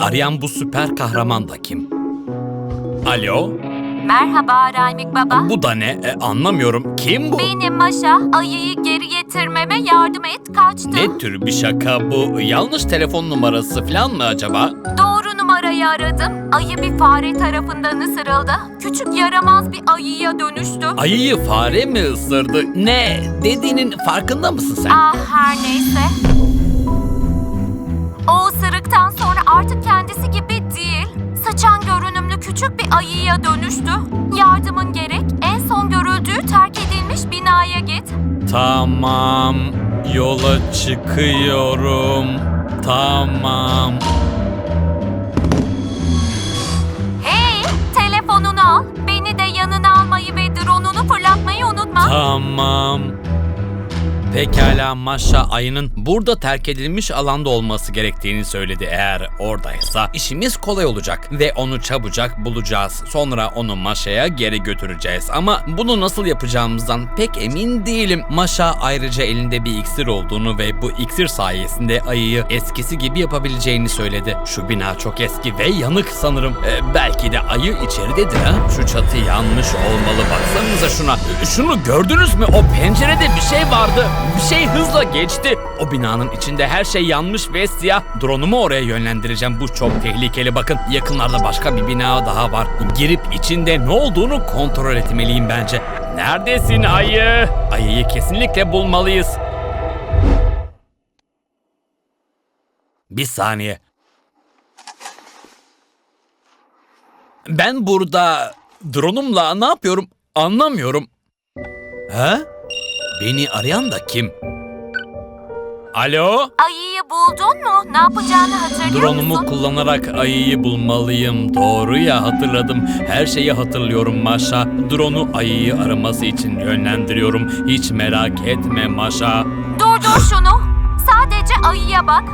Arayan bu süper kahraman da kim? Alo? Merhaba Raymik Baba. Bu da ne? E, anlamıyorum. Kim bu? Benim Maşa. Ayıyı geri getirmeme yardım et kaçtı. Ne tür bir şaka bu? Yanlış telefon numarası falan mı acaba? Doğru numarayı aradım. Ayı bir fare tarafından ısırıldı. Küçük yaramaz bir ayıya dönüştü. Ayıyı fare mi ısırdı? Ne? Dediğinin farkında mısın sen? Ah her neyse. O ısırıktan artık kendisi gibi değil. Saçan görünümlü küçük bir ayıya dönüştü. Yardımın gerek. En son görüldüğü terk edilmiş binaya git. Tamam. Yola çıkıyorum. Tamam. Hey, telefonunu al. Beni de yanına almayı ve drone'unu fırlatmayı unutma. Tamam. Pekala Maşa ayının burada terk edilmiş alanda olması gerektiğini söyledi. Eğer oradaysa işimiz kolay olacak ve onu çabucak bulacağız. Sonra onu Maşa'ya geri götüreceğiz. Ama bunu nasıl yapacağımızdan pek emin değilim. Maşa ayrıca elinde bir iksir olduğunu ve bu iksir sayesinde ayıyı eskisi gibi yapabileceğini söyledi. Şu bina çok eski ve yanık sanırım. Ee, belki de ayı içeridedir ha. Şu çatı yanmış olmalı. Baksanıza şuna. Şunu gördünüz mü? O pencerede bir şey vardı. Bir şey hızla geçti. O binanın içinde her şey yanmış ve siyah. Drone'umu oraya yönlendireceğim. Bu çok tehlikeli. Bakın yakınlarda başka bir bina daha var. Girip içinde ne olduğunu kontrol etmeliyim bence. Neredesin ayı? Ayıyı kesinlikle bulmalıyız. Bir saniye. Ben burada drone'umla ne yapıyorum anlamıyorum. He? Beni arayan da kim? Alo? Ayıyı buldun mu? Ne yapacağını hatırlıyor Drone'umu musun? kullanarak ayıyı bulmalıyım. Doğru ya hatırladım. Her şeyi hatırlıyorum Maşa. Drone'u ayıyı araması için yönlendiriyorum. Hiç merak etme Maşa. Durdur şunu. Sadece ayıya bak.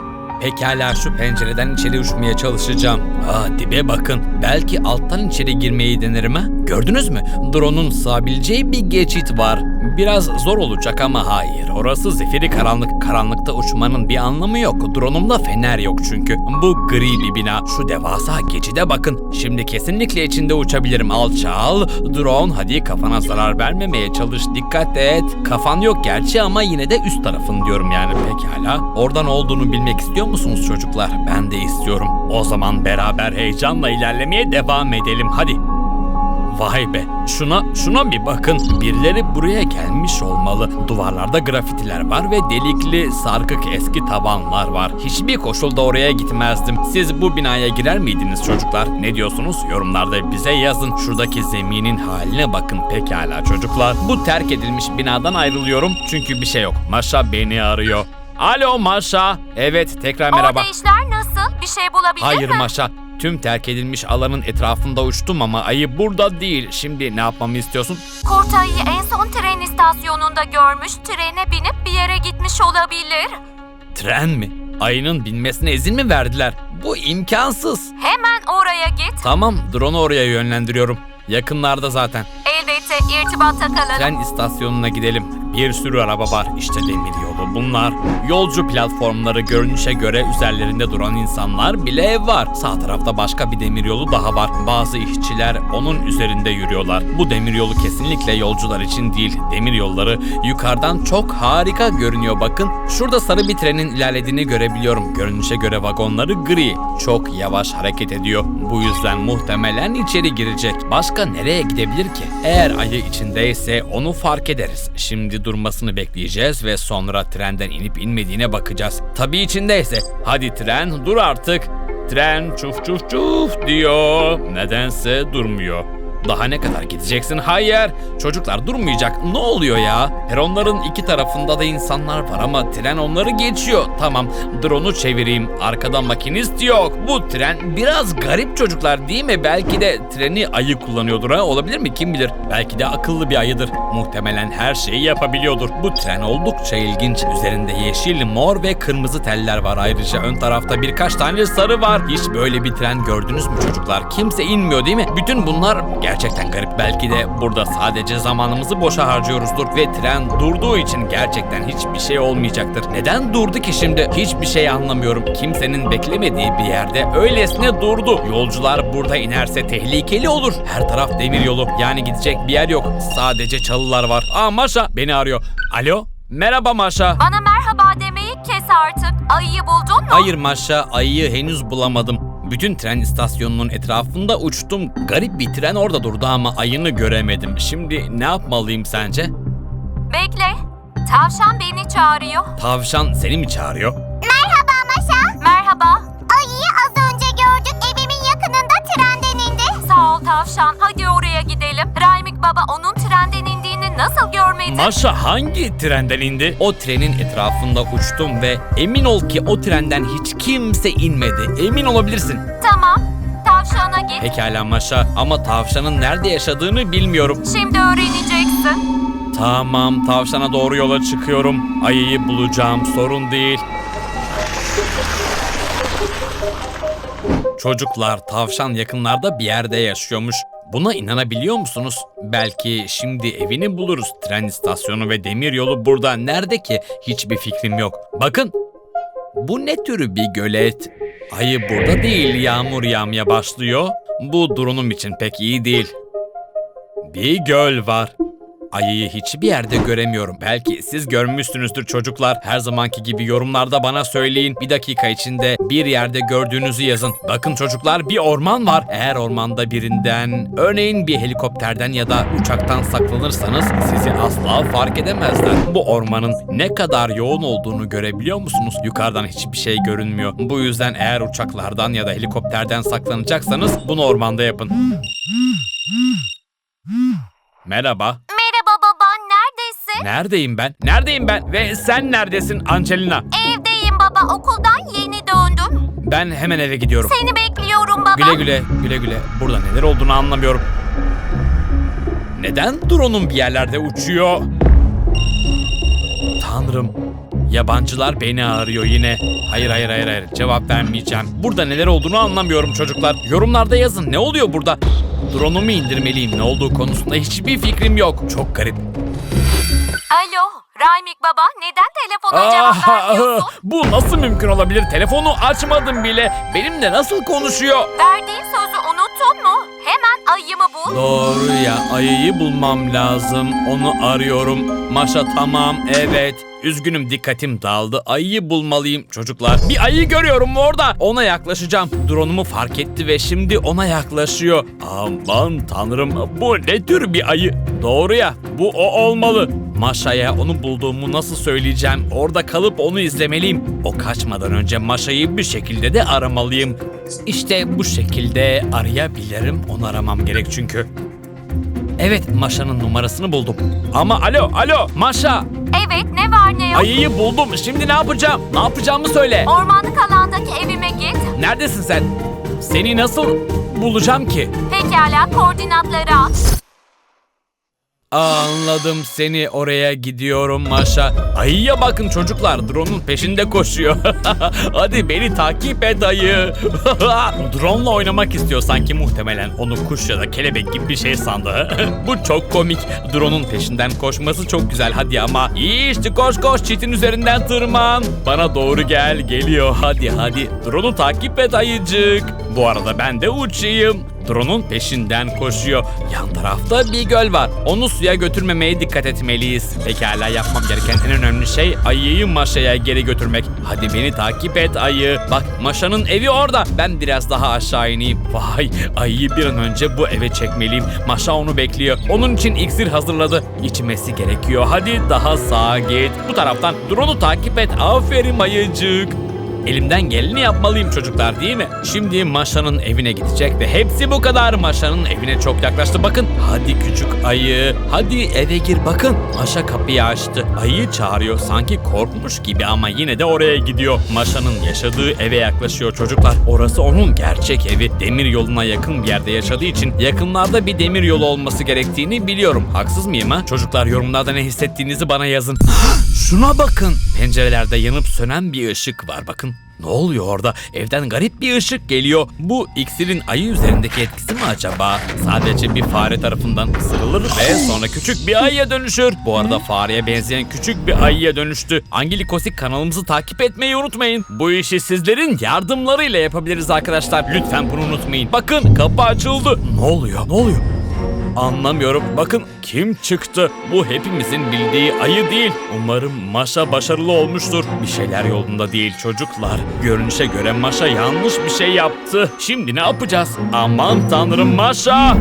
Pekala şu pencereden içeri uçmaya çalışacağım. Aa dibe bakın. Belki alttan içeri girmeyi denerim ha. Gördünüz mü? Drone'un sığabileceği bir geçit var. Biraz zor olacak ama hayır. Orası zifiri karanlık. Karanlıkta uçmanın bir anlamı yok. Drone'umda fener yok çünkü. Bu gri bir bina. Şu devasa geçide bakın. Şimdi kesinlikle içinde uçabilirim. Alçal. Drone hadi kafana zarar vermemeye çalış. Dikkat et. Kafan yok gerçi ama yine de üst tarafın diyorum yani. Pekala. Oradan olduğunu bilmek istiyor musunuz çocuklar? Ben de istiyorum. O zaman beraber heyecanla ilerlemeye devam edelim. Hadi. Vay be. Şuna şuna bir bakın. Birileri buraya gelmiş olmalı. Duvarlarda grafitiler var ve delikli sarkık eski tavanlar var. Hiçbir koşulda oraya gitmezdim. Siz bu binaya girer miydiniz çocuklar? Ne diyorsunuz? Yorumlarda bize yazın. Şuradaki zeminin haline bakın pekala çocuklar. Bu terk edilmiş binadan ayrılıyorum çünkü bir şey yok. Maşa beni arıyor. Alo Maşa. Evet tekrar merhaba. Orada işler nasıl? Bir şey bulabildin Hayır mi? Maşa. Tüm terk edilmiş alanın etrafında uçtum ama ayı burada değil. Şimdi ne yapmamı istiyorsun? Kurt ayıyı en son tren istasyonunda görmüş. Trene binip bir yere gitmiş olabilir. Tren mi? Ayının binmesine izin mi verdiler? Bu imkansız. Hemen oraya git. Tamam, drone'u oraya yönlendiriyorum. Yakınlarda zaten. Elbette irtibata kalalım. Tren istasyonuna gidelim. Bir sürü araba var. İşte demir yolu bunlar. Yolcu platformları görünüşe göre üzerlerinde duran insanlar bile var. Sağ tarafta başka bir demir yolu daha var. Bazı işçiler onun üzerinde yürüyorlar. Bu demir yolu kesinlikle yolcular için değil. Demir yolları yukarıdan çok harika görünüyor bakın. Şurada sarı bir trenin ilerlediğini görebiliyorum. Görünüşe göre vagonları gri. Çok yavaş hareket ediyor. Bu yüzden muhtemelen içeri girecek. Başka nereye gidebilir ki? Eğer ayı içindeyse onu fark ederiz. Şimdi durmasını bekleyeceğiz ve sonra trenden inip inmediğine bakacağız. Tabii içindeyse. Hadi tren dur artık. Tren çuf çuf çuf diyor. Nedense durmuyor. Daha ne kadar gideceksin? Hayır. Çocuklar durmayacak. Ne oluyor ya? Peronların iki tarafında da insanlar var ama tren onları geçiyor. Tamam. Drone'u çevireyim. Arkada makinist yok. Bu tren biraz garip çocuklar değil mi? Belki de treni ayı kullanıyordur ha. Olabilir mi? Kim bilir? Belki de akıllı bir ayıdır. Muhtemelen her şeyi yapabiliyordur. Bu tren oldukça ilginç. Üzerinde yeşil, mor ve kırmızı teller var. Ayrıca ön tarafta birkaç tane sarı var. Hiç böyle bir tren gördünüz mü çocuklar? Kimse inmiyor değil mi? Bütün bunlar gerçek gerçekten garip. Belki de burada sadece zamanımızı boşa harcıyoruzdur ve tren durduğu için gerçekten hiçbir şey olmayacaktır. Neden durdu ki şimdi? Hiçbir şey anlamıyorum. Kimsenin beklemediği bir yerde öylesine durdu. Yolcular burada inerse tehlikeli olur. Her taraf demir yolu. Yani gidecek bir yer yok. Sadece çalılar var. Aa Maşa beni arıyor. Alo? Merhaba Maşa. Bana merhaba demeyi kes artık. Ayıyı buldun mu? Hayır Maşa, ayıyı henüz bulamadım. Bütün tren istasyonunun etrafında uçtum. Garip bir tren orada durdu ama ayını göremedim. Şimdi ne yapmalıyım sence? Bekle. Tavşan beni çağırıyor. Tavşan seni mi çağırıyor? Merhaba Maşa. Merhaba. Ayıyı az önce gördük. Evimin yakınında trenden indi. Sağ ol tavşan. Hadi oraya gidelim. Raymik baba onun trenden nasıl görmedi? Maşa hangi trenden indi? O trenin etrafında uçtum ve emin ol ki o trenden hiç kimse inmedi. Emin olabilirsin. tamam. Tavşana git. Pekala Maşa ama tavşanın nerede yaşadığını bilmiyorum. Şimdi öğreneceksin. Tamam tavşana doğru yola çıkıyorum. Ayıyı bulacağım sorun değil. Çocuklar tavşan yakınlarda bir yerde yaşıyormuş. Buna inanabiliyor musunuz? Belki şimdi evini buluruz. Tren istasyonu ve demir yolu burada. Nerede ki? Hiçbir fikrim yok. Bakın. Bu ne türü bir gölet? Ayı burada değil. Yağmur yağmaya başlıyor. Bu durumum için pek iyi değil. Bir göl var. Ayıyı hiçbir yerde göremiyorum. Belki siz görmüşsünüzdür çocuklar. Her zamanki gibi yorumlarda bana söyleyin. Bir dakika içinde bir yerde gördüğünüzü yazın. Bakın çocuklar bir orman var. Eğer ormanda birinden, örneğin bir helikopterden ya da uçaktan saklanırsanız sizi asla fark edemezler. Bu ormanın ne kadar yoğun olduğunu görebiliyor musunuz? Yukarıdan hiçbir şey görünmüyor. Bu yüzden eğer uçaklardan ya da helikopterden saklanacaksanız bunu ormanda yapın. Merhaba. Neredeyim ben? Neredeyim ben? Ve sen neredesin Angelina? Evdeyim baba. Okuldan yeni döndüm. Ben hemen eve gidiyorum. Seni bekliyorum baba. Güle güle, güle güle. Burada neler olduğunu anlamıyorum. Neden drone'um bir yerlerde uçuyor? Tanrım. Yabancılar beni arıyor yine. Hayır hayır hayır hayır cevap vermeyeceğim. Burada neler olduğunu anlamıyorum çocuklar. Yorumlarda yazın ne oluyor burada? Drone'umu indirmeliyim ne olduğu konusunda hiçbir fikrim yok. Çok garip. Alo. Raymik baba. Neden telefona cevap vermiyorsun? bu nasıl mümkün olabilir? Telefonu açmadım bile. Benimle nasıl konuşuyor? Verdiğin sözü unuttun mu? Hemen ayımı bul. Doğru ya ayıyı bulmam lazım. Onu arıyorum. Maşa tamam evet. Üzgünüm dikkatim dağıldı. Ayıyı bulmalıyım çocuklar. Bir ayı görüyorum orada. Ona yaklaşacağım. Drone'umu fark etti ve şimdi ona yaklaşıyor. Aman tanrım bu ne tür bir ayı? Doğru ya bu o olmalı. Maşa'ya onu bulduğumu nasıl söyleyeceğim? Orada kalıp onu izlemeliyim. O kaçmadan önce Maşa'yı bir şekilde de aramalıyım. İşte bu şekilde arayabilirim. Onu aramam gerek çünkü. Evet Maşa'nın numarasını buldum. Ama alo alo Maşa Evet ne var ne yok. ayıyı buldum. Şimdi ne yapacağım? Ne yapacağımı söyle. Ormanlık alandaki evime git. Neredesin sen? Seni nasıl bulacağım ki? Pekala koordinatları at. Anladım seni oraya gidiyorum Maşa. Ayıya bakın çocuklar drone'un peşinde koşuyor. Hadi beni takip et ayı. Drone'la oynamak istiyor sanki muhtemelen onu kuş ya da kelebek gibi bir şey sandı. Bu çok komik. Drone'un peşinden koşması çok güzel hadi ama. İyi işte koş koş çitin üzerinden tırman. Bana doğru gel geliyor hadi hadi. Drone'u takip et ayıcık. Bu arada ben de uçayım. Drone'un peşinden koşuyor. Yan tarafta bir göl var. Onu suya götürmemeye dikkat etmeliyiz. Pekala yapmam gereken en önemli şey ayıyı Maşa'ya geri götürmek. Hadi beni takip et ayı. Bak Maşa'nın evi orada. Ben biraz daha aşağı ineyim. Vay ayıyı bir an önce bu eve çekmeliyim. Maşa onu bekliyor. Onun için iksir hazırladı. İçmesi gerekiyor. Hadi daha sağa git. Bu taraftan drone'u takip et. Aferin ayıcık. Elimden geleni yapmalıyım çocuklar değil mi? Şimdi Maşa'nın evine gidecek ve hepsi bu kadar. Maşa'nın evine çok yaklaştı bakın. Hadi küçük ayı. Hadi eve gir bakın. Maşa kapıyı açtı. Ayı çağırıyor sanki korkmuş gibi ama yine de oraya gidiyor. Maşa'nın yaşadığı eve yaklaşıyor çocuklar. Orası onun gerçek evi. Demir yoluna yakın bir yerde yaşadığı için yakınlarda bir demir yolu olması gerektiğini biliyorum. Haksız mıyım ha? Çocuklar yorumlarda ne hissettiğinizi bana yazın. Şuna bakın. Pencerelerde yanıp sönen bir ışık var bakın. Ne oluyor orada? Evden garip bir ışık geliyor. Bu iksirin ayı üzerindeki etkisi mi acaba? Sadece bir fare tarafından ısırılır ve sonra küçük bir ayıya dönüşür. Bu arada fareye benzeyen küçük bir ayıya dönüştü. Angelikosik kanalımızı takip etmeyi unutmayın. Bu işi sizlerin yardımlarıyla yapabiliriz arkadaşlar. Lütfen bunu unutmayın. Bakın kapı açıldı. Ne oluyor? Ne oluyor? Anlamıyorum. Bakın kim çıktı? Bu hepimizin bildiği ayı değil. Umarım Maşa başarılı olmuştur. Bir şeyler yolunda değil çocuklar. Görünüşe göre Maşa yanlış bir şey yaptı. Şimdi ne yapacağız? Aman tanrım Maşa!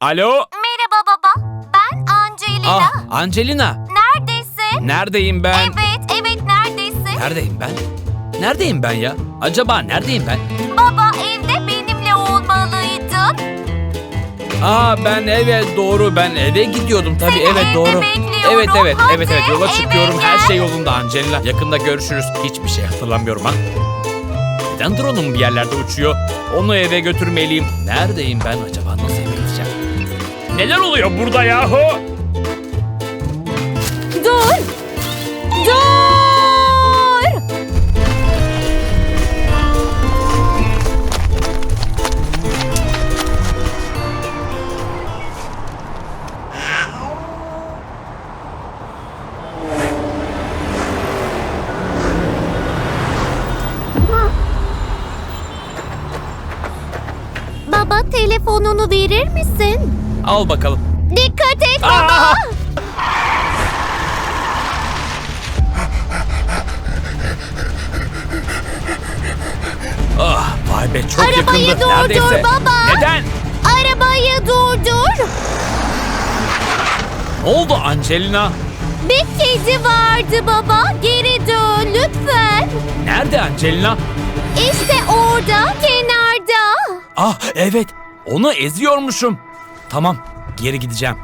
Alo? Merhaba baba. Ben Angelina. Ah Angelina. Neredesin? Neredeyim ben? Evet, evet neredesin? Neredeyim ben? Neredeyim ben ya? Acaba neredeyim ben? Baba Aa ben evet doğru ben eve gidiyordum tabii evet doğru. Evet evet evet evet yola çıkıyorum her şey yolunda Angelina. Yakında görüşürüz. Hiçbir şey hatırlamıyorum ha. Neden drone'um bir yerlerde uçuyor? Onu eve götürmeliyim. Neredeyim ben acaba nasıl eve gideceğim? Neler oluyor burada yahu? Al bakalım. Dikkat et baba. Ah vay be çok Arabayı yakındı. durdur Neredeyse. baba. Neden? Arabayı durdur. Ne oldu Angelina? Bir kedi vardı baba. Geri dön lütfen. Nerede Angelina? İşte orada kenarda. Ah evet onu eziyormuşum. Tamam geri gideceğim.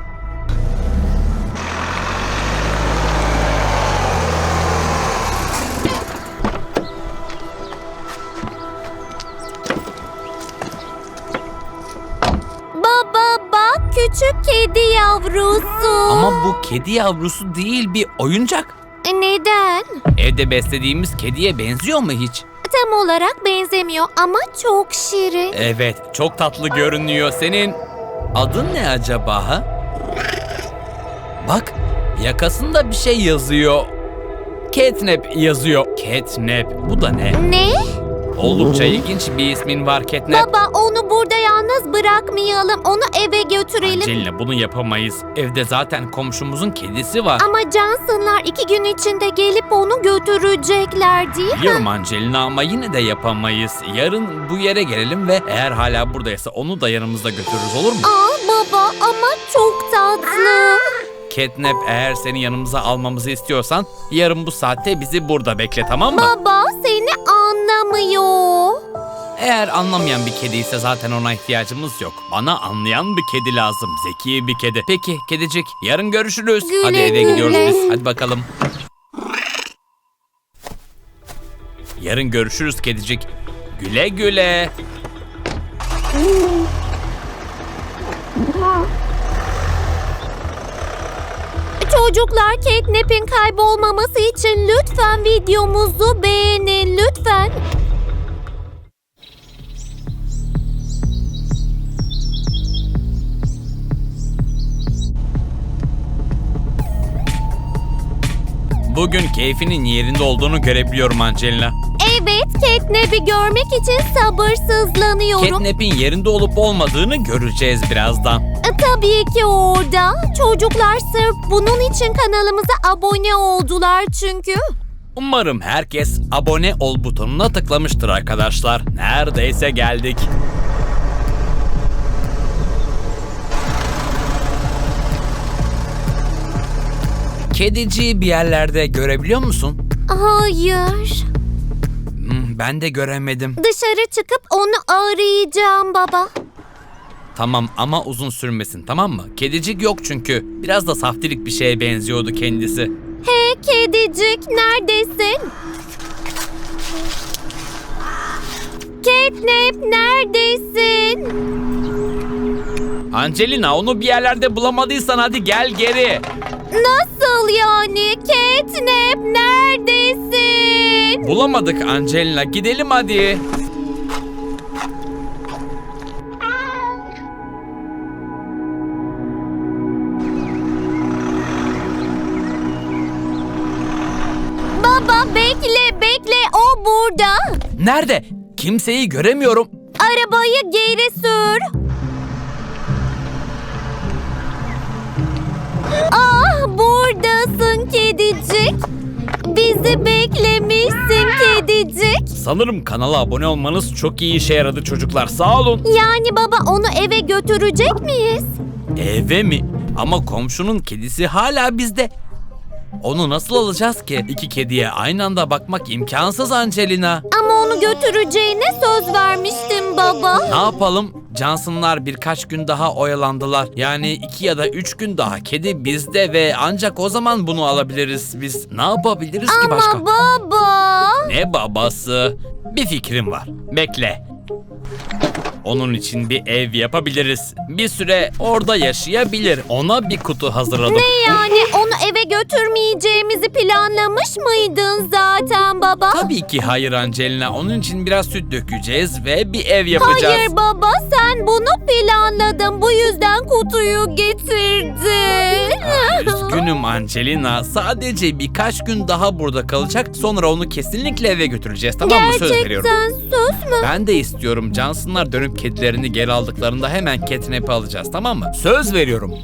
Baba bak küçük kedi yavrusu. Ama bu kedi yavrusu değil bir oyuncak. Neden? Evde beslediğimiz kediye benziyor mu hiç? Tam olarak benzemiyor ama çok şirin. Evet çok tatlı görünüyor. Senin adın ne acaba ha? Bak yakasında bir şey yazıyor. Catnap yazıyor. Catnap bu da ne? Ne? Oldukça ilginç bir ismin var Catnap. Baba onu burada yalnız bırakmayalım. Onu eve götürelim. Angelina bunu yapamayız. Evde zaten komşumuzun kedisi var. Ama Johnson'lar iki gün içinde gelip onu götürecekler değil mi? Biliyorum Angelina ama yine de yapamayız. Yarın bu yere gelelim ve eğer hala buradaysa onu da yanımızda götürürüz olur mu? Aa baba ama çok tatlı. Catnap eğer seni yanımıza almamızı istiyorsan yarın bu saatte bizi burada bekle tamam mı? Baba. Eğer anlamayan bir kedi ise zaten ona ihtiyacımız yok. Bana anlayan bir kedi lazım. Zeki bir kedi. Peki kedicik yarın görüşürüz. Güle Hadi eve güle. gidiyoruz biz. Hadi bakalım. Yarın görüşürüz kedicik. Güle güle. Çocuklar Catnap'in kaybolmaması için lütfen videomuzu beğenin lütfen. Bugün keyfinin yerinde olduğunu görebiliyorum Angelina. Evet Catnap'i görmek için sabırsızlanıyorum. Catnap'in yerinde olup olmadığını göreceğiz birazdan. E, Tabii ki orada. Çocuklar sırf bunun için kanalımıza abone oldular çünkü. Umarım herkes abone ol butonuna tıklamıştır arkadaşlar. Neredeyse geldik. Kediciyi bir yerlerde görebiliyor musun? Hayır. Hmm, ben de göremedim. Dışarı çıkıp onu arayacağım baba. Tamam ama uzun sürmesin tamam mı? Kedicik yok çünkü. Biraz da saftirik bir şeye benziyordu kendisi. Hey kedicik neredesin? Catnap neredesin? Angelina onu bir yerlerde bulamadıysan hadi gel geri. Nasıl Nasıl yani? Catnap neredesin? Bulamadık Angelina. Gidelim hadi. Baba bekle bekle o burada. Nerede? Kimseyi göremiyorum. Arabayı geri sür. Ah buradasın kedicik. Bizi beklemişsin kedicik. Sanırım kanala abone olmanız çok iyi işe yaradı çocuklar. Sağ olun. Yani baba onu eve götürecek miyiz? Eve mi? Ama komşunun kedisi hala bizde. Onu nasıl alacağız ki? İki kediye aynı anda bakmak imkansız Angelina. Ama onu götüreceğine söz vermiştin baba. Ne yapalım? Johnson'lar birkaç gün daha oyalandılar. Yani iki ya da üç gün daha kedi bizde ve ancak o zaman bunu alabiliriz biz. Ne yapabiliriz ki başka? Ama baba. Ne babası? Bir fikrim var. Bekle. Onun için bir ev yapabiliriz. Bir süre orada yaşayabilir. Ona bir kutu hazırladım. Ne yani onu eve götürmeyeceğimizi planlamış mıydın zaten baba? Tabii ki hayır Angelina. Onun için biraz süt dökeceğiz ve bir ev yapacağız. Hayır baba sen bunu planladın. Bu yüzden kutuyu getirdin. Üzgünüm Angelina. Sadece birkaç gün daha burada kalacak. Sonra onu kesinlikle eve götüreceğiz. Tamam mı? Söz veriyorum. Gerçekten söz mü? Ben de istiyorum. Johnson'lar dönüp kedilerini geri aldıklarında hemen catnap'i alacağız. Tamam mı? Söz veriyorum.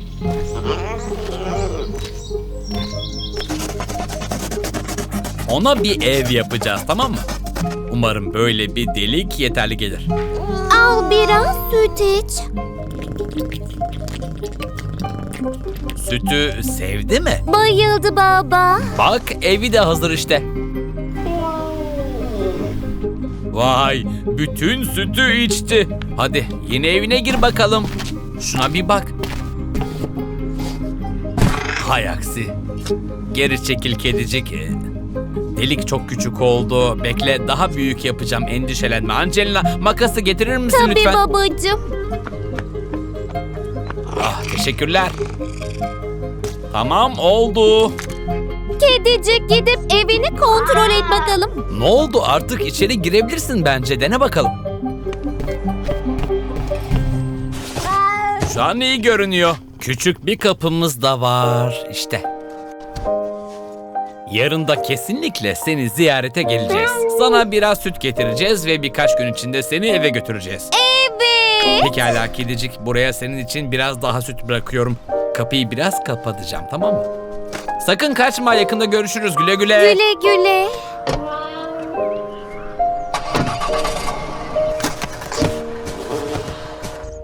Ona bir ev yapacağız. Tamam mı? Umarım böyle bir delik yeterli gelir. Al biraz süt iç. Sütü sevdi mi? Bayıldı baba. Bak evi de hazır işte. Vay bütün sütü içti. Hadi yeni evine gir bakalım. Şuna bir bak. Hay aksi. Geri çekil kedicik. Delik çok küçük oldu. Bekle daha büyük yapacağım endişelenme. Angelina makası getirir misin Tabii lütfen? babacığım. Ah teşekkürler. Tamam oldu. Kedicik gidip evini kontrol et bakalım. Ne oldu artık içeri girebilirsin bence dene bakalım. Şu an iyi görünüyor. Küçük bir kapımız da var işte. Yarın da kesinlikle seni ziyarete geleceğiz. Sana biraz süt getireceğiz ve birkaç gün içinde seni eve götüreceğiz. Evet. Pekala kedicik buraya senin için biraz daha süt bırakıyorum. Kapıyı biraz kapatacağım tamam mı? Sakın kaçma yakında görüşürüz güle güle. Güle güle.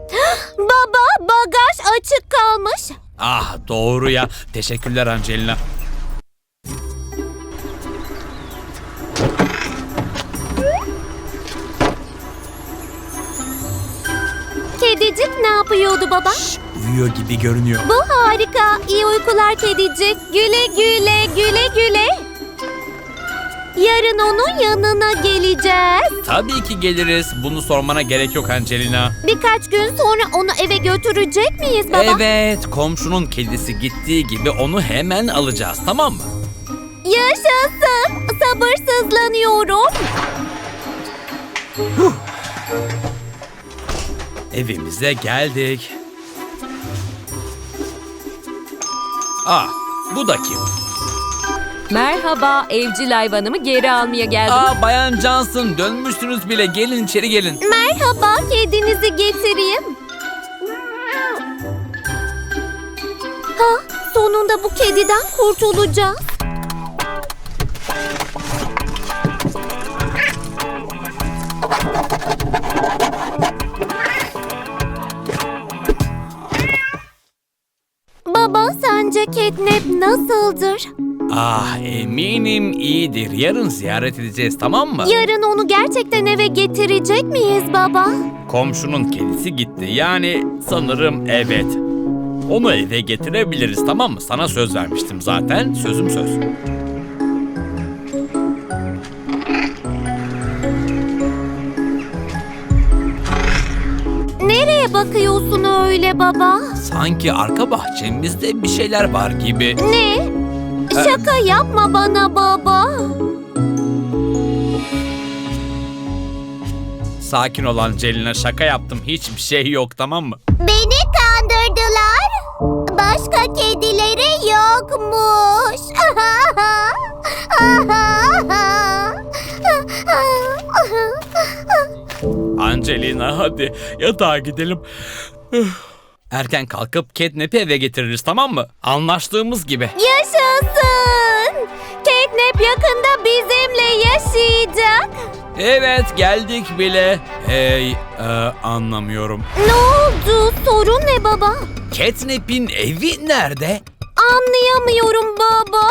Baba bagaj açık kalmış. Ah doğru ya. Teşekkürler Angelina. Kedicik ne yapıyordu baba? Uyuyor gibi görünüyor. Bu harika. İyi uykular kedicik. Güle güle güle güle. Yarın onun yanına geleceğiz. Tabii ki geliriz. Bunu sormana gerek yok Angelina. Birkaç gün sonra onu eve götürecek miyiz baba? Evet, komşunun kedisi gittiği gibi onu hemen alacağız, tamam mı? Yaşasın. Sabırsızlanıyorum. Evimize geldik. Ah, bu da kim? Merhaba, evcil hayvanımı geri almaya geldim. Aa, Bayan Johnson, dönmüşsünüz bile. Gelin içeri gelin. Merhaba, kedinizi getireyim. Ha, sonunda bu kediden kurtulacağız. Baba sence catnap nasıldır? Ah, eminim iyidir. Yarın ziyaret edeceğiz, tamam mı? Yarın onu gerçekten eve getirecek miyiz baba? Komşunun kedisi gitti. Yani sanırım evet. Onu eve getirebiliriz tamam mı? Sana söz vermiştim zaten. Sözüm söz. Bakıyorsun öyle baba? Sanki arka bahçemizde bir şeyler var gibi. Ne? Şaka yapma bana baba. Sakin ol Angelina şaka yaptım. Hiçbir şey yok tamam mı? Beni kandırdılar. Başka kedileri yokmuş. Angelina hadi yatağa gidelim. Erken kalkıp Catnap'i eve getiririz tamam mı? Anlaştığımız gibi. Yaşasın. Catnap yakında bizimle yaşayacak. Evet geldik bile. Hey e, anlamıyorum. Ne oldu? Sorun ne baba? Catnap'in evi nerede? Anlayamıyorum baba.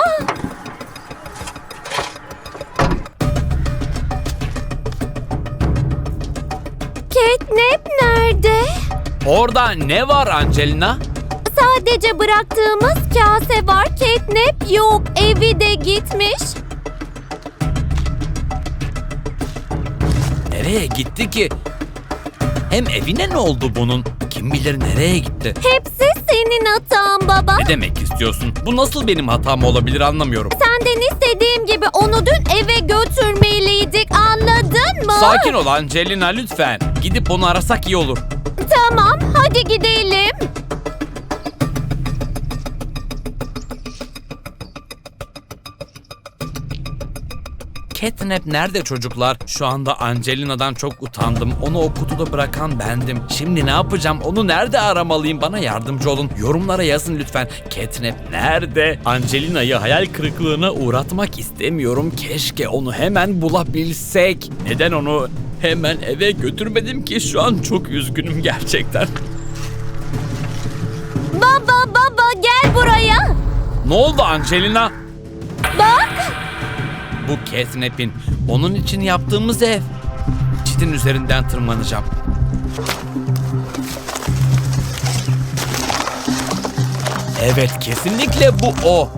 Catnap nerede? Orada ne var Angelina? Sadece bıraktığımız kase var. Catnap yok. Evi de gitmiş. Nereye gitti ki? Hem evine ne oldu bunun? Kim bilir nereye gitti? Hepsi senin hatan baba. Ne demek istiyorsun? Bu nasıl benim hatam olabilir anlamıyorum. Senden istediğim gibi onu dün eve götürmeliydik. Sakin ol Angelina lütfen. Gidip onu arasak iyi olur. Tamam, hadi gidelim. Catnap nerede çocuklar? Şu anda Angelina'dan çok utandım. Onu o kutuda bırakan bendim. Şimdi ne yapacağım? Onu nerede aramalıyım? Bana yardımcı olun. Yorumlara yazın lütfen. Catnap nerede? Angelina'yı hayal kırıklığına uğratmak istemiyorum. Keşke onu hemen bulabilsek. Neden onu hemen eve götürmedim ki? Şu an çok üzgünüm gerçekten. Baba baba gel buraya. Ne oldu Angelina? Bak. Bu Catnap'in onun için yaptığımız ev. Çitin üzerinden tırmanacağım. Evet kesinlikle bu o.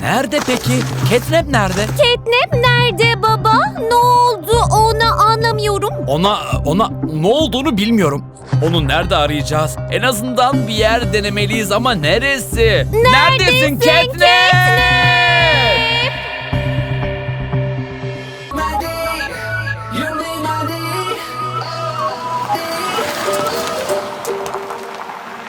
Nerede peki? Catnap nerede? Catnap nerede baba? Ne oldu ona anlamıyorum. Ona ona ne olduğunu bilmiyorum. Onu nerede arayacağız? En azından bir yer denemeliyiz ama neresi? Neredesin Catnap?